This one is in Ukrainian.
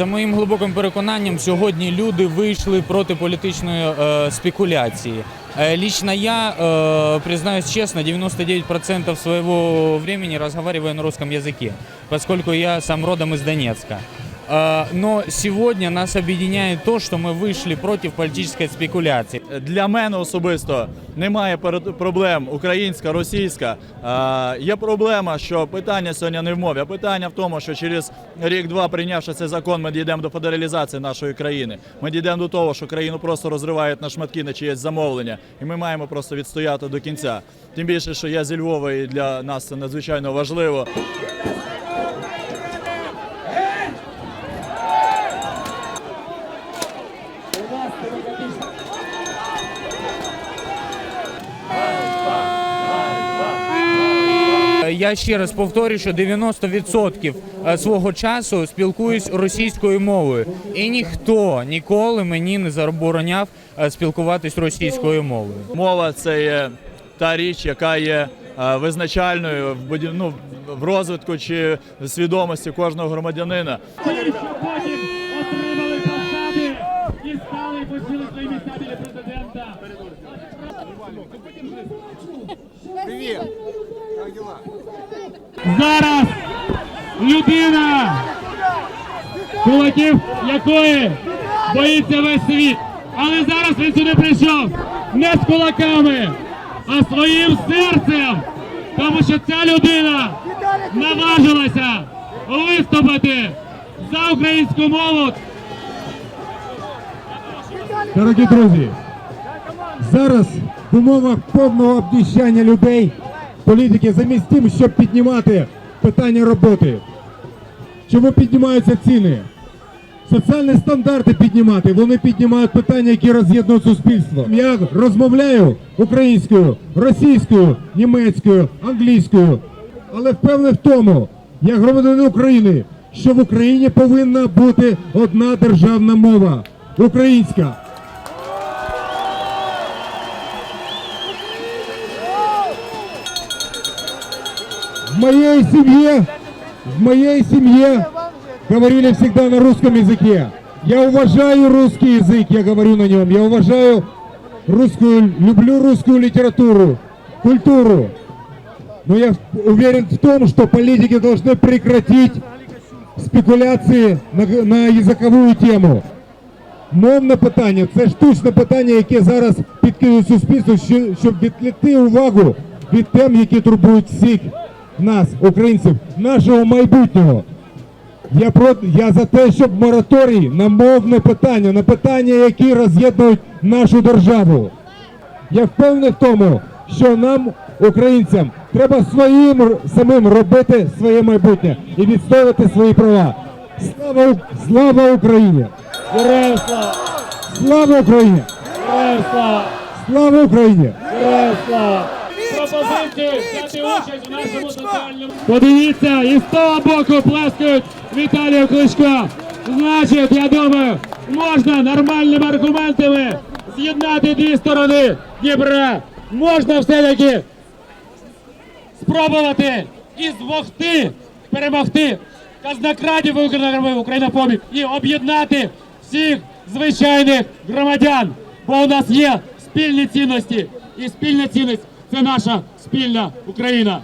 За моїм глибоким переконанням, сьогодні люди вийшли проти політичної е, спекуляції. Э, Лично я, э, признаюсь честно, 99% своего времени разговариваю на русском языке, поскольку я сам родом из Донецка. Э, Но сегодня нас объединяет то, что мы вышли против политической спекуляции. Для мене особисто немає перед- проблем українська, російська. Е, Є проблема, що питання сьогодні не в мові, а питання в тому, що через рік-два прийнявши цей закон, ми дійдемо до федералізації нашої країни. Ми дійдемо до того, що країну просто розривають на шматки на чиєсь замовлення, і ми маємо просто відстояти до кінця. Тим більше, що я зі Львова, і для нас це надзвичайно важливо. Я ще раз повторюю, що 90% е, свого часу спілкуюсь російською мовою, і ніхто ніколи мені не забороняв е, спілкуватись російською мовою. Мова це є та річ, яка є е, визначальною в ну, в розвитку чи свідомості кожного громадянина. Ті, що потім отримали Зараз людина, кулаків якої боїться весь світ. Але зараз він сюди прийшов не з кулаками, а своїм серцем. Тому що ця людина наважилася виступити за українську мову Дорогі друзі, зараз в умовах повного обніщання людей політики замість тим, щоб піднімати питання роботи. Чому піднімаються ціни? Соціальні стандарти піднімати, вони піднімають питання, які роз'єднують суспільство. Я розмовляю українською, російською, німецькою, англійською, але впевнений в тому, як громадянин України, що в Україні повинна бути одна державна мова українська. В моей семье, в моей семье говорили всегда на русском языке. Я уважаю русский язык, я говорю на нем. Я уважаю русскую, люблю русскую литературу, культуру. Но я уверен в том, что политики должны прекратить спекуляции на, на язиковую тему. Мовне питання це штучне питання, яке зараз підкидує суспільство, що- щоб відвлекти увагу від тем, які турбують всіх Нас, українців, нашого майбутнього. Я про я за те, щоб мораторій на мовне питання, на питання, які роз'єднують нашу державу. Я впевнений в тому, що нам, українцям, треба своїм самим робити своє майбутнє і відстоювати свої права. Слава, слава Україні! Героям слава! Слава Україні! Героям слава! Слава Україні! Героям слава! Пропозицію взяти участь у нашому соціальному. Подивіться, і з того боку плескають Віталію Кличко. Значить, я думаю, можна нормальними аргументами з'єднати дві сторони Дніпра. Можна все-таки спробувати і змогти перемогти казнокрадів і україномовів, українофобів і об'єднати всіх звичайних громадян. Бо у нас є спільні цінності, і спільна цінність це наша спільна Україна.